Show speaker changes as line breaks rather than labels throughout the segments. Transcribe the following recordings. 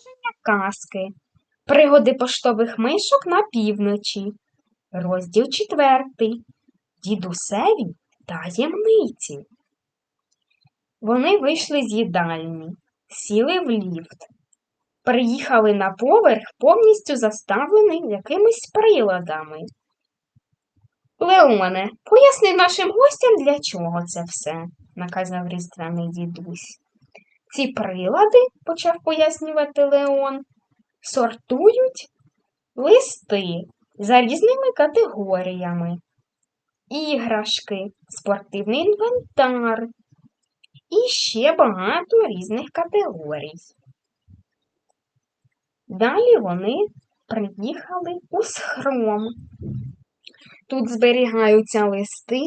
Продовження казки. Пригоди поштових мишок на півночі. Розділ четвертий. Дідусеві таємниці. Вони вийшли з їдальні, сіли в ліфт. Приїхали на поверх, повністю заставлений якимись приладами. Леоне, поясни нашим гостям, для чого це все, наказав різдвяний дідусь. Ці прилади, почав пояснювати Леон, сортують листи за різними категоріями, іграшки, спортивний інвентар і ще багато різних категорій. Далі вони приїхали у схром. Тут зберігаються листи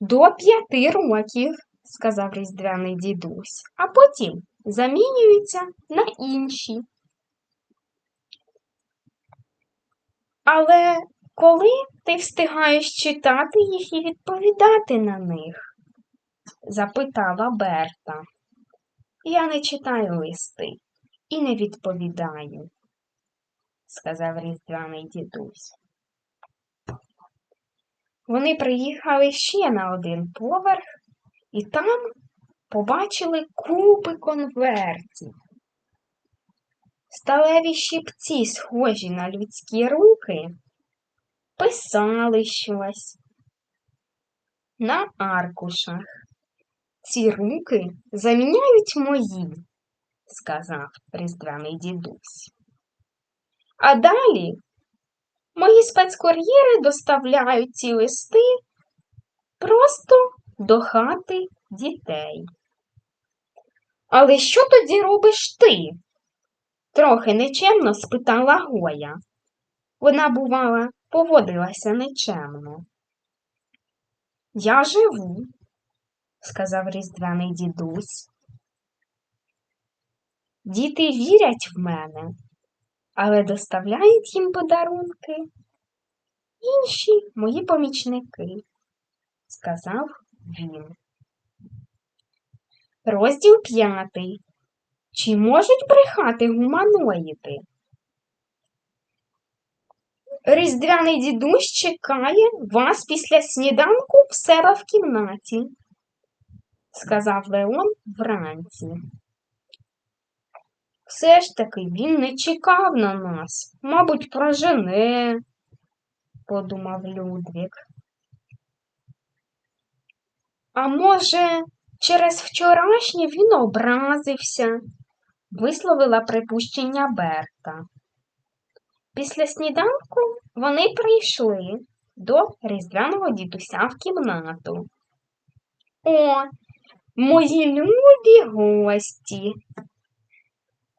до п'яти років, сказав різдвяний дідусь, а потім замінюються на інші. Але коли ти встигаєш читати їх і відповідати на них? запитала Берта. Я не читаю листи і не відповідаю, сказав різдвяний дідусь. Вони приїхали ще на один поверх і там побачили купи конвертів. Сталеві щипці, схожі на людські руки, писали щось на аркушах. Ці руки заміняють мої, сказав різдвяний дідусь. А далі мої спецкур'єри доставляють ці листи просто до хати дітей. Але що тоді робиш ти? Трохи нечемно спитала Гоя. Вона, бувала, поводилася нечемно. Я живу, сказав різдвяний дідусь. Діти вірять в мене, але доставляють їм подарунки інші мої помічники, сказав він. Розділ п'ятий. Чи можуть брехати гуманоїди? Різдвяний дідусь чекає вас після сніданку в себе в кімнаті, сказав Леон вранці. Все ж таки він не чекав на нас, мабуть, прожене, подумав Людвік. А може, через вчорашнє він образився, висловила припущення Берта. Після сніданку вони прийшли до різдвяного дідуся в кімнату. О, мої любі гості.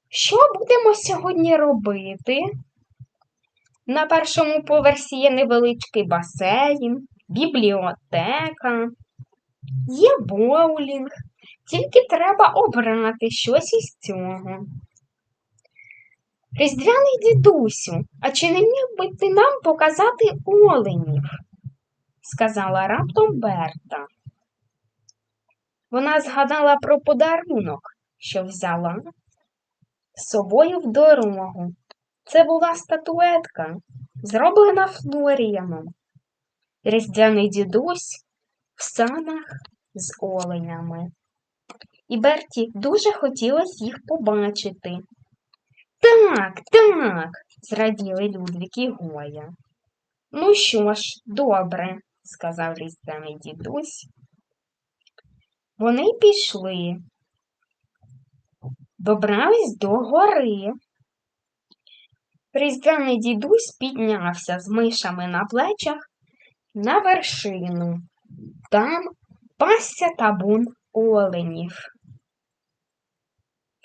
Що будемо сьогодні робити? На першому поверсі є невеличкий басейн, бібліотека, є боулінг, тільки треба обрати щось із цього. Різдвяний дідусю, а чи не міг би ти нам показати оленів? сказала раптом Берта. Вона згадала про подарунок, що взяла з собою в дорогу. Це була статуетка, зроблена Флоріаном. Різдвяний дідусь в санах з оленями. І Берті дуже хотілося їх побачити. Так, так, зраділи Людвік і Гоя. Ну що ж, добре, сказав різдвяний дідусь. Вони пішли, добрались до гори. Різдвяний дідусь піднявся з мишами на плечах на вершину. Там пасся табун оленів.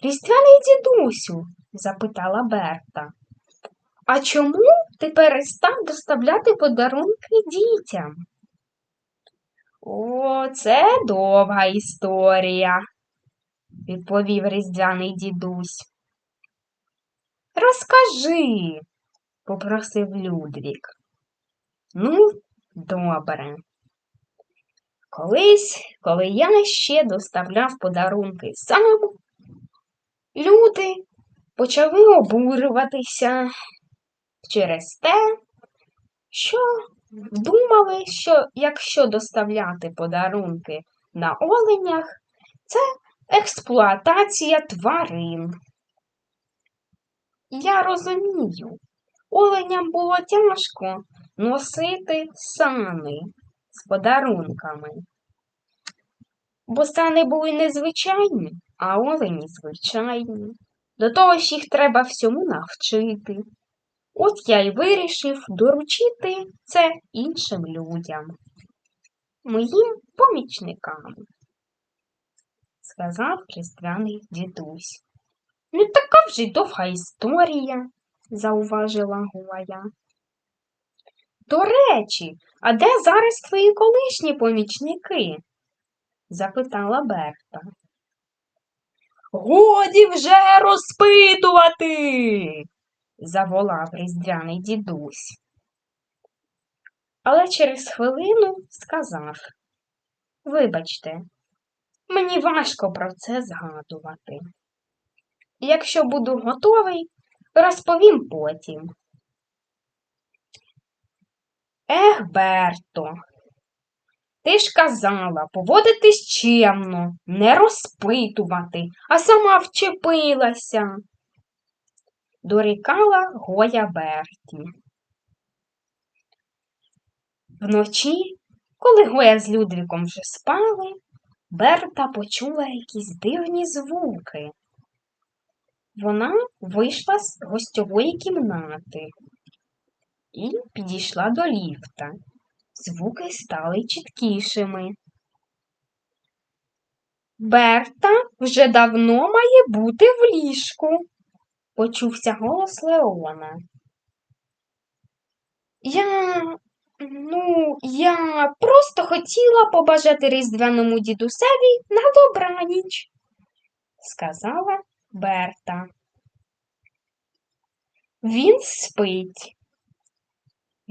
Різдвяний дідусю, запитала Берта. А чому ти перестав доставляти подарунки дітям? О, це довга історія, відповів різдвяний дідусь. Розкажи, попросив Людвік. Ну, добре. Колись, коли я ще доставляв подарунки сам, люди почали обурюватися через те, що думали, що якщо доставляти подарунки на оленях, це експлуатація тварин. Я розумію, оленям було тяжко носити сани подарунками. Бо сани були незвичайні, а олені звичайні. До того ж їх треба всьому навчити. От я й вирішив доручити це іншим людям, моїм помічникам, сказав різдвяний дідусь. Не така вже й довга історія, зауважила Гоя. До речі, а де зараз твої колишні помічники? запитала Берта. Годі вже розпитувати, заволав різдвяний дідусь. Але через хвилину сказав Вибачте, мені важко про це згадувати. Якщо буду готовий, розповім потім. Ех, Берто, ти ж казала поводитись чемно, не розпитувати, а сама вчепилася. Дорікала Гоя Берті. Вночі, коли Гоя з Людвіком вже спали, Берта почула якісь дивні звуки. Вона вийшла з гостьової кімнати і підійшла до ліфта. Звуки стали чіткішими. Берта вже давно має бути в ліжку, почувся голос Леона. Я, ну, я просто хотіла побажати різдвяному дідусеві на добраніч, сказала Берта. Він спить,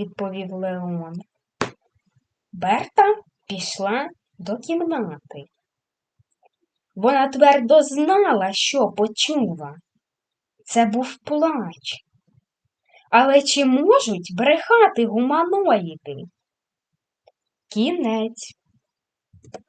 відповів Леон. Берта пішла до кімнати. Вона твердо знала, що почула. Це був плач. Але чи можуть брехати гуманоїди? Кінець.